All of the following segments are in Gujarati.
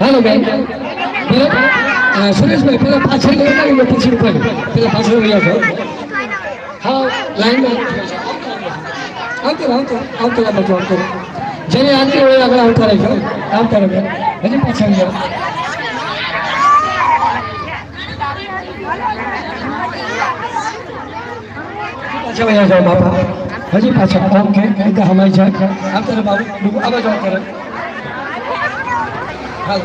હાલો બેન પેલા અ, સુરેશભાઈ પેલા પાછળ લગાવી લો પછી ઉપર પેલા પાછળ વયા જાઓ હા લાઈનમાં આવતો રહો, આવતો રહો, આવતો રહો, બધું આવતો રહો. જેને આવતી હોય આગળ આવતા રહેજો આવતા રહો બેન હજી પાછળ જાઓ પાછળ વયા જાઓ બાપા હજી પાછળ ઓકે એટલે હમાઈ જાય. આમ રહો બાબુ આ બાજુ આવતા રહો હાલો.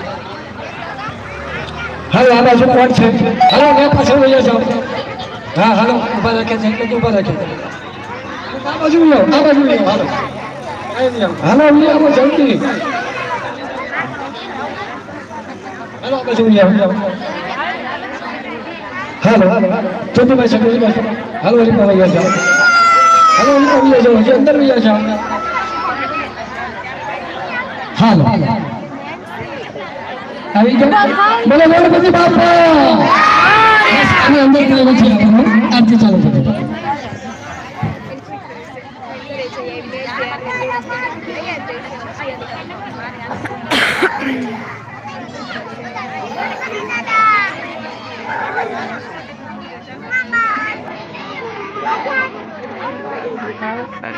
આ બાજુ કોણ છે? હાલો મેં પાછળ લઈ જાઓ હા હાલો. ઊભા રાખે છે એટલે ઊભા રાખે છે. આ બાજુ લો આ બાજુ લો હાલો. હાલો ઉલી આવો જલ્દી હાલો આ બાજુ આવો હાલો. હાલો ચોથી ચોથી પાસે હાલો પર વયા જાઓ હાલો ઓલી પર વયા જાઓ હજી અંદર વયા જાઓ હાલો. આવી જાઓ બોલો ગણપતિ બાપા. અંદર ચાલુ કરી have. Bye.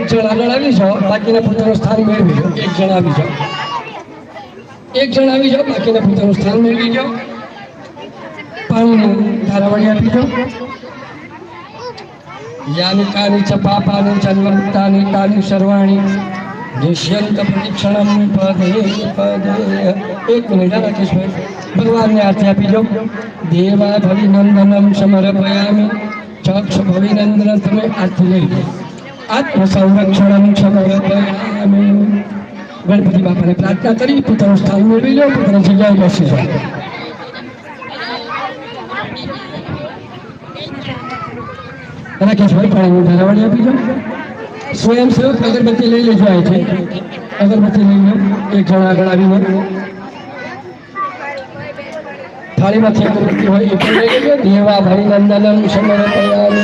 એક જણ આગળ આવી જાઓ, બાકીના પોતાનું સ્થાન મેળવી જાઓ. એક જણ આવી જાઓ. એક જણ આવી જાઓ, બાકીના પોતાનું સ્થાન મેળવી જાઓ. પાણીનું ધારાવળી આપી જાઓ યાની કાની ચ પાપાની જન્મતાની તાની સર્વાણી. દુષ્યંત પરીક્ષણમ પદે પદે. એક મિનિટ રાખીશ ભાઈ ભગવાનને આરતી આપી જાઓ દેવા ભવિનંદનમ સમર્પયામી. ચક્ષ ભવિનંદન તમે આરતી લઈ લો. આત્મ સંરક્ષણમ સમર્પયામિ ગણપતિ બાપાને પ્રાર્થના કરી, પોતાનું સ્થાન મેળવી લો, પોતાની જગ્યાએ બેસી જાઓ. રાકેશભાઈ પાણીની ધારાવાળી આપી જાઓ સ્વયંસેવક અગરબત્તી લઈ લેજો અહીંથી. અગરબત્તી લઈ લો. એક જણ આગળ આવીને. થાળીમાંથી અગરબત્તી હોય એ પણ લઈ લેજો. દેવા ભવિનંદનમ સમર્પયામિ.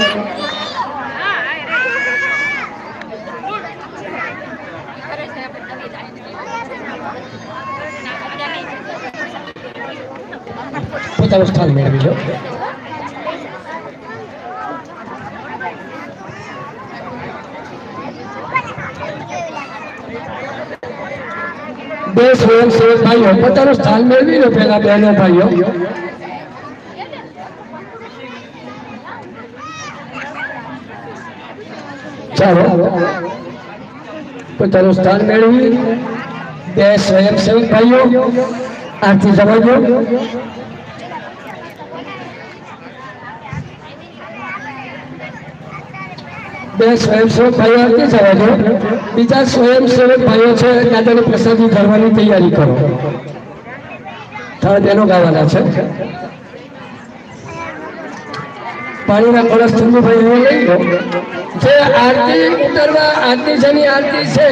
પોતાનું સ્થાન મેળવી લો બે સ્વયંસેવક ભાઈઓ પોતાનું સ્થાન મેળવી લો પેલા બહેનો ભાઈઓ ચાલો પોતાનું સ્થાન મેળવી બે સ્વયંસેવક ભાઈઓ આરતી જવા બે સ્વયંસેવક ભાઈઓ આરતી જવા દો બીજા સ્વયંસેવક ભાઈઓ છે દાદાની પ્રસાદી ધરવાની તૈયારી કરો. ત્રણ બહેનો ગાવાના છે. પાણીના કળશ ચંદુભાઈ હવે લઈ લો. જે આરતી ઉતરવા, આરતી જેની આરતી છે,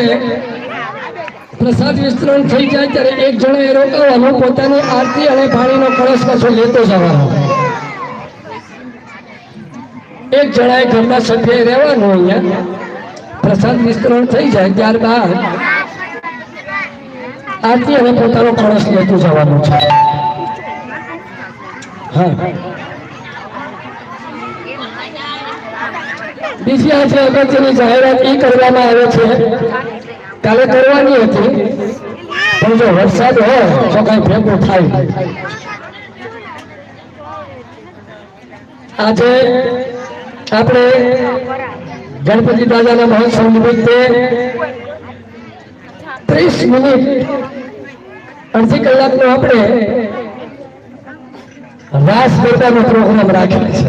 પ્રસાદ વિસ્તરણ થઈ જાય ત્યારે એક જણાએ રોકાવાનું, પોતાની આરતી અને પાણીનો કળશ પાછો લેતો જવાનો. એક જણાએ ઘરના સભ્ય રહેવાનું અહીંયા. પ્રસાદ વિસ્તરણ થઈ જાય ત્યારબાદ આરતી હવે પોતાનો કળશ લેતું જવાનું છે. બીજી આજે અગત્યની જાહેરાત એ કરવામાં આવે છે. કાલે કરવાની હતી. પણ જો વરસાદ હોય તો કઈ ભેગું થાય. આજે આપણે ગણપતિ દાદાના મહોત્સવ નિમિત્તે ત્રીસ મિનિટ અડધી કલાકનો આપણે રાસ ગરબાનો પ્રોગ્રામ રાખેલ છે.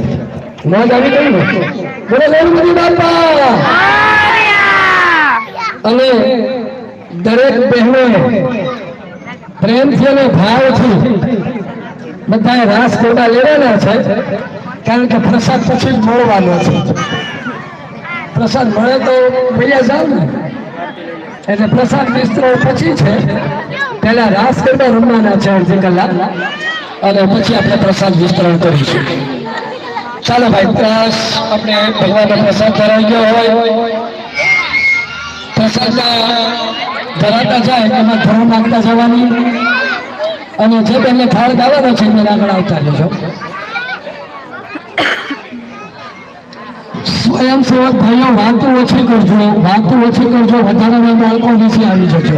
બોલો, ગણપતિ અને દરેક બહેનો પ્રેમથી અને ભાવથી બધાએ રાસ ગરબા લેવાના છે. કારણ કે પ્રસાદ પછી જ મળવાનો છે. પ્રસાદ મળે તો મળ્યા જાવ ને. એટલે પ્રસાદ વિસ્તરણ પછી છે. પહેલા રાસ ગરબા રમવાના છે અડધી કલાક. અને પછી આપણે પ્રસાદ વિસ્તરણ કરીશું. ચાલો ભાઈ, ત્રાસ આપણે ભગવાનનો પ્રસાદ ધરાઈ ગયો હોય. પ્રસાદ ધરાતા જાય એમાં ધરો નાખતા જવાની? અને જે તમને થાળ ગાવાનો છે એને આગળ આવતા રહેજો સ્વયંસેવક ભાઈઓ, વાતું ઓછી કરજો. વાતું ઓછી કરજો વધારાના બાળકો નીચે આવી જજો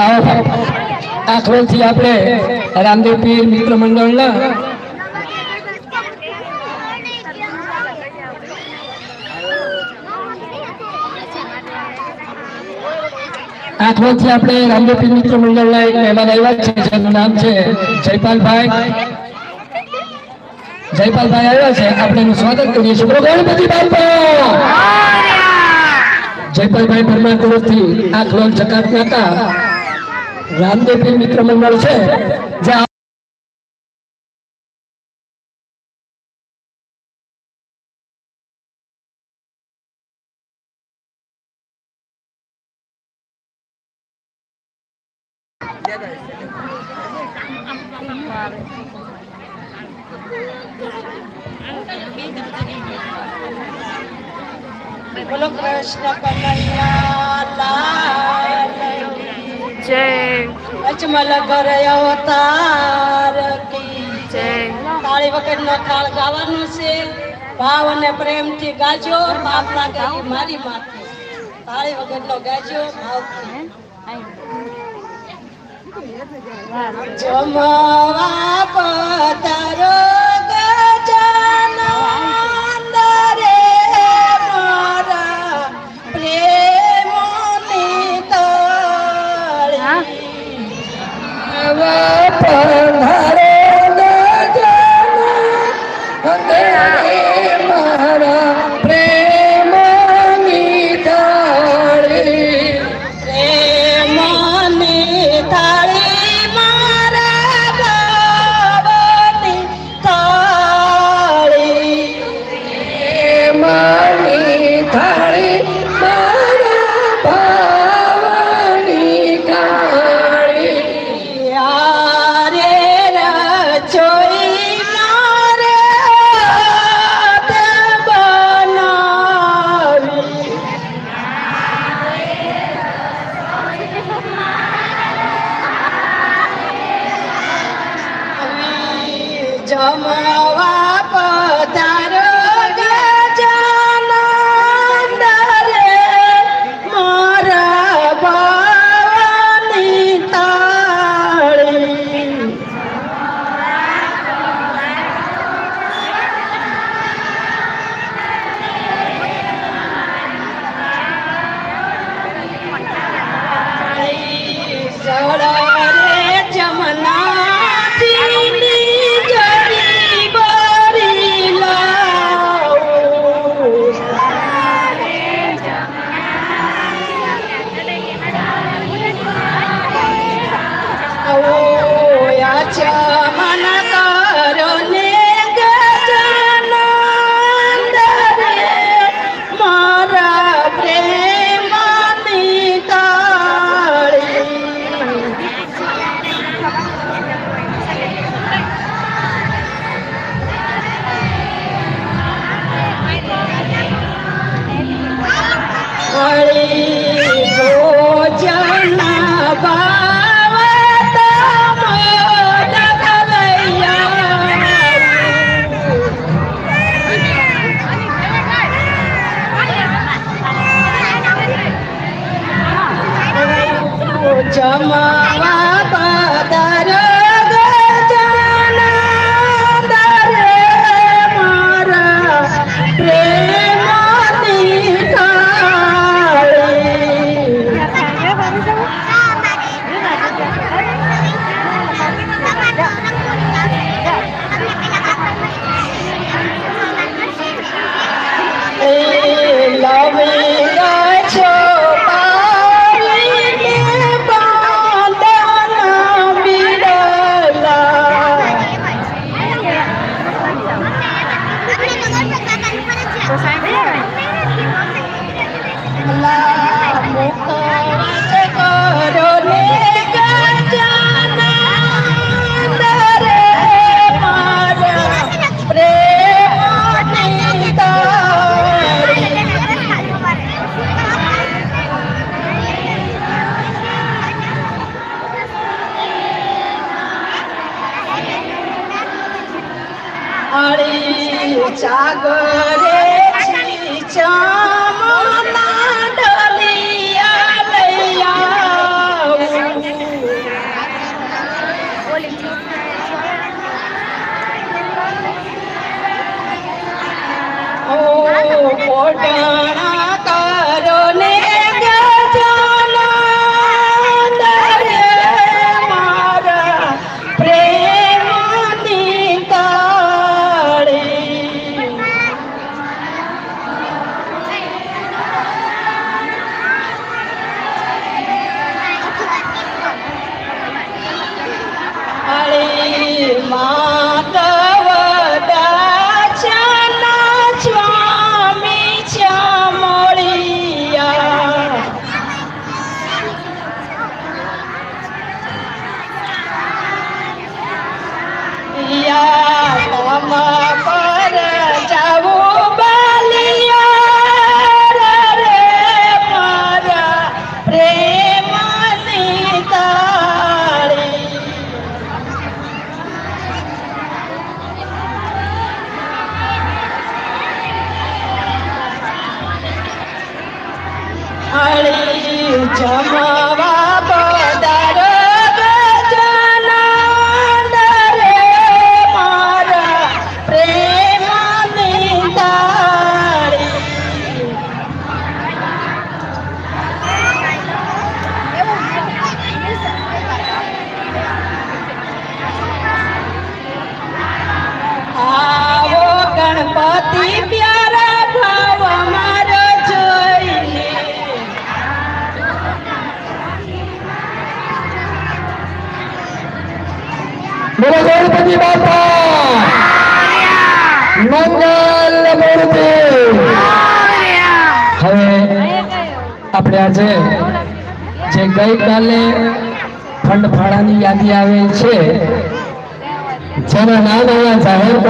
આવો આ ખોલથી આપણે રામદેવ પીર મિત્ર મંડળના આ ખોલથી આપણે રામદેવ મિત્ર મંડળના એક મહેમાન આવ્યા છે, જેનું નામ છે જયપાલભાઈ. જયપાલભાઈ આવ્યા છે, આપણે એનું સ્વાગત કરીએ છીએ. ગણપતિ જયપાલભાઈ પરમાર તરફથી આ ખોલ ચકાસતા હતા રામદેવ મિત્ર મંડળ છે, જે બોલો કૃષ્ણ જય. અજમલ ગરયો તાર જય તાળી નો કાળ ગાવાનો છે ભાવ અને પ્રેમથી ગાજો પાપ ગાવ મારી માથે તાળી વગર નો ગાજો ભાવથી જમવા પતરો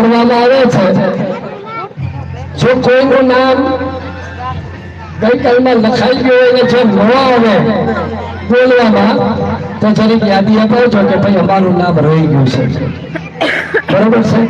કરવામાં આવે છે. જો કોઈનું નામ ગઈકાલમાં લખાઈ ગયું હોય જો ન આવે બોલવામાં, તો જરીક યાદી અપાવજો કે ભાઈ અમારું નામ રહી ગયું છે. બરોબર છે?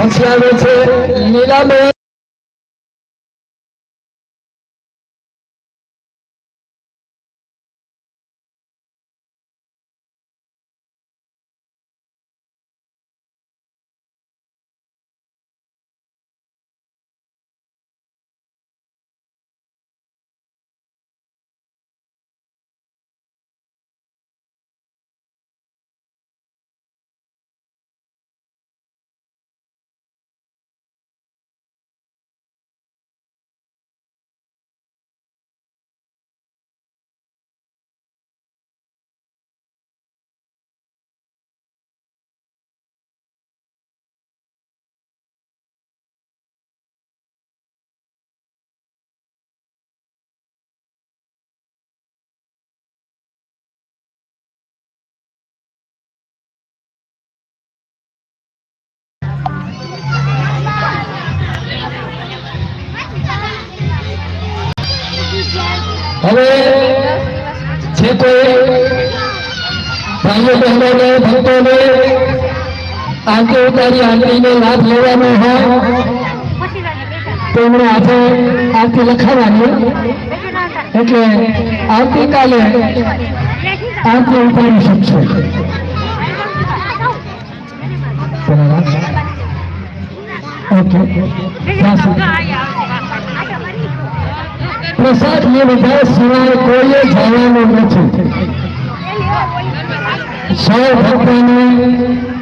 પછી આવે છે ભાઈઓ બહેનોને ભક્તોને આંટી ઉતારી આંટીનો લાભ લેવાનો હોય તેમણે આજે આરતી લખાવાની એટલે આવતીકાલે આરતી ઉતારી શકશે ઓકે પ્રસાદ લીધા સિવાય કોઈએ જવાનું નથી સૌ ભક્તોને